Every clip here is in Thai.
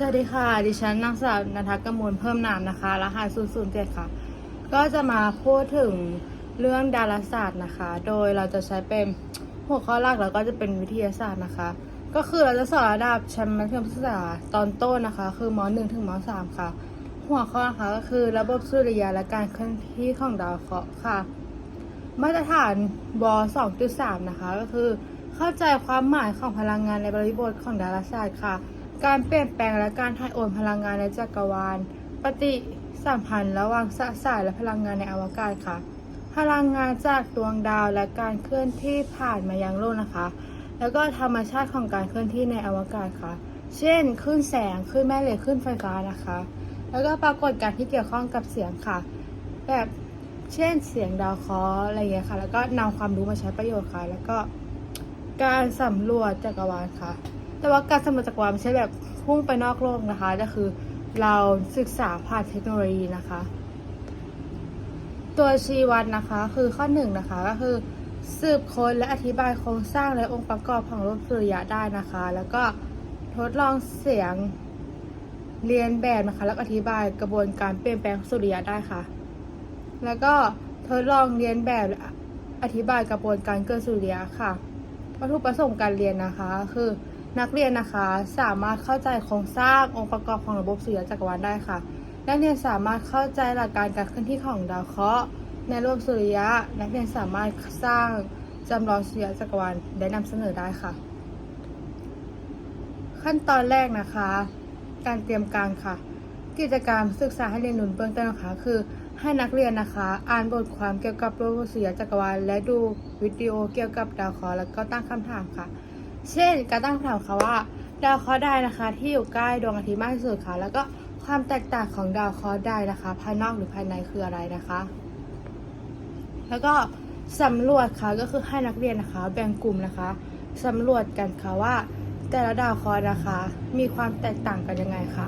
สวัสดีค่ะ ดิฉันนางสาวนันทกมลเพิ่มนามนะคะ รหัส007 ค่ะ ก็จะมาพูดถึงเรื่องดาราศาสตร์นะคะ โดยเราจะใช้เป็นหัวข้อหลักแล้วก็จะเป็นวิทยาศาสตร์นะคะ ก็คือเราจะสอนระดับชั้นมัธยมศึกษาตอนต้นนะคะ คือม .1 ถึงม .3 ค่ะ หัวข้อนะคะก็คือระบบสุริยะและการเคลื่อนที่ของดาวเคราะห์ค่ะ มาตรฐานบ 2.3 นะคะ ก็คือเข้าใจความหมายของพลังงานในบริบทของดาราศาสตร์ค่ะ การเปลี่ยนแปลงและการถ่ายโอนพลังงานในจักรวาล ปฏิสัมพันธ์ระหว่างสสารและพลังงานในอวกาศค่ะ พลังงานจากดวงดาวและการเคลื่อนที่ผ่านมายังโลกนะคะ แล้วก็ธรรมชาติของการเคลื่อนที่ในอวกาศค่ะ เช่นคลื่นแสงคลื่นแม่เหล็กคลื่นไฟฟ้านะคะ แล้วก็ปรากฏการณ์ที่เกี่ยวข้องกับเสียงค่ะ แบบเช่นเสียงดาวเคราะห์อะไรอย่างเงี้ยค่ะ แล้วก็นำความรู้มาใช้ประโยชน์ค่ะ แล้วก็การสำรวจจักรวาลค่ะ แต่ว่าการสำรวจจักรวาลไม่ใช่แบบพุ่งไปนอกโลกนะคะก็คือเราศึกษาผ่านเทคโนโลยีนะคะ ตัวชี้วัดนะคะคือข้อหนึ่งนะคะก็คือ สืบค้นและอธิบายโครงสร้างและองค์ประกอบของรูปสุริยะได้นะคะ แล้วก็ทดลองเสียงเรียนแบบนะคะ แล้วอธิบายกระบวนการเปลี่ยนแปลงสุริยะได้ค่ะ แล้วก็ทดลองเรียนแบบและอธิบายกระบวนการเกิดสุริยะค่ะวัตถุประสงค์การเรียนนะคะ คือ นักเรียนนะคะสามารถเข้าใจโครงสร้างองค์ประกอบของระบบสุริยะจักรวาลได้ค่ะ นักเรียนสามารถเข้าใจหลักการการเคลื่อนที่ของดาวเคราะห์ในระบบสุริยะ นักเรียนสามารถสร้างจำลองสุริยะจักรวาลได้นำเสนอได้ค่ะ ขั้นตอนแรกนะคะ การเตรียมการค่ะ กิจกรรมศึกษาให้เรียนรู้เบื้องต้นนะคะคือให้นักเรียนนะคะ อ่านบทความเกี่ยวกับโลกสุริยะจักรวาล และดูวิดีโอเกี่ยวกับดาวเคราะห์แล้วก็ตั้งคำถามค่ะ เช่น การตั้งคำถามค่ะว่า ดาวเคราะห์ใดนะคะ ที่อยู่ใกล้ดวงอาทิตย์มากที่สุดค่ะ แล้วก็ความแตกต่างของดาวเคราะห์ใดนะคะ ภายนอกหรือภายในคืออะไรนะคะ แล้วก็สำรวจค่ะก็คือให้นักเรียนนะคะ แบ่งกลุ่มนะคะสำรวจกันค่ะว่า แต่ละดาวเคราะห์นะคะ มีความแตกต่างกันยังไงค่ะ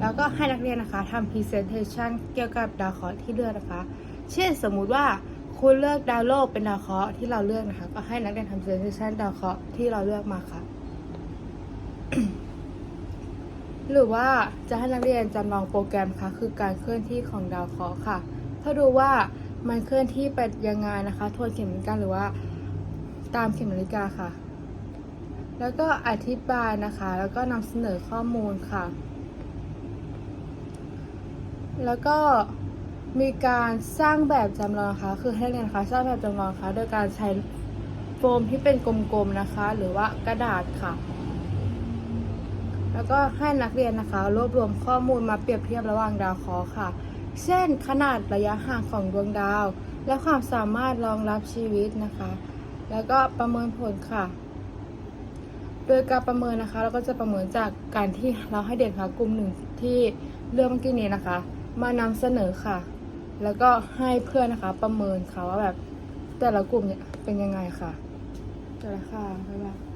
แล้วก็ให้นักเรียนนะคะทำ presentation เกี่ยวกับดาวเคราะห์ที่เลือกนะคะ เช่นสมมุติว่า คุณเลือกดาวโลกเป็นดาวเคราะห์ที่เราเลือกนะคะ ก็ให้นักเรียนทำ presentation ดาวเคราะห์ที่เราเลือกมาค่ะ หรือว่าจะให้นักเรียนจำลองโปรแกรมค่ะ คือการเคลื่อนที่ของดาวเคราะห์ค่ะ เพื่อดูว่ามันเคลื่อนที่ไปยังไงนะคะทวนเข็มนาฬิกาหรือว่า ตามเข็มนาฬิกาค่ะ แล้วก็อธิบายนะคะ แล้วก็นำเสนอข้อมูลค่ะ แล้วก็ มีการสร้างแบบจำลองนะคะ คือให้เรียนนะคะสร้างแบบจำลองนะคะ โดยการใช้โฟมที่เป็นกลมๆนะคะ หรือว่ากระดาษค่ะ แล้วก็ให้นักเรียนนะคะ รวบรวมข้อมูลมาเปรียบเทียบระหว่างดาวเคราะห์ค่ะ เช่น ขนาดระยะห่างของดวงดาว และความสามารถรองรับชีวิตนะคะ แล้วก็ประเมินผลค่ะ โดยการประเมินนะคะ เราก็จะประเมินจากการที่เราให้เด็กค่ะกลุ่มหนึ่งที่เรื่องเมื่อกี้นี้นะคะ มานำเสนอค่ะ แล้วก็ให้เพื่อนนะคะ ประเมินค่ะว่าแบบแต่ละกลุ่มเนี่ยเป็นยังไงค่ะแต่ละค่ะบ๊ายบาย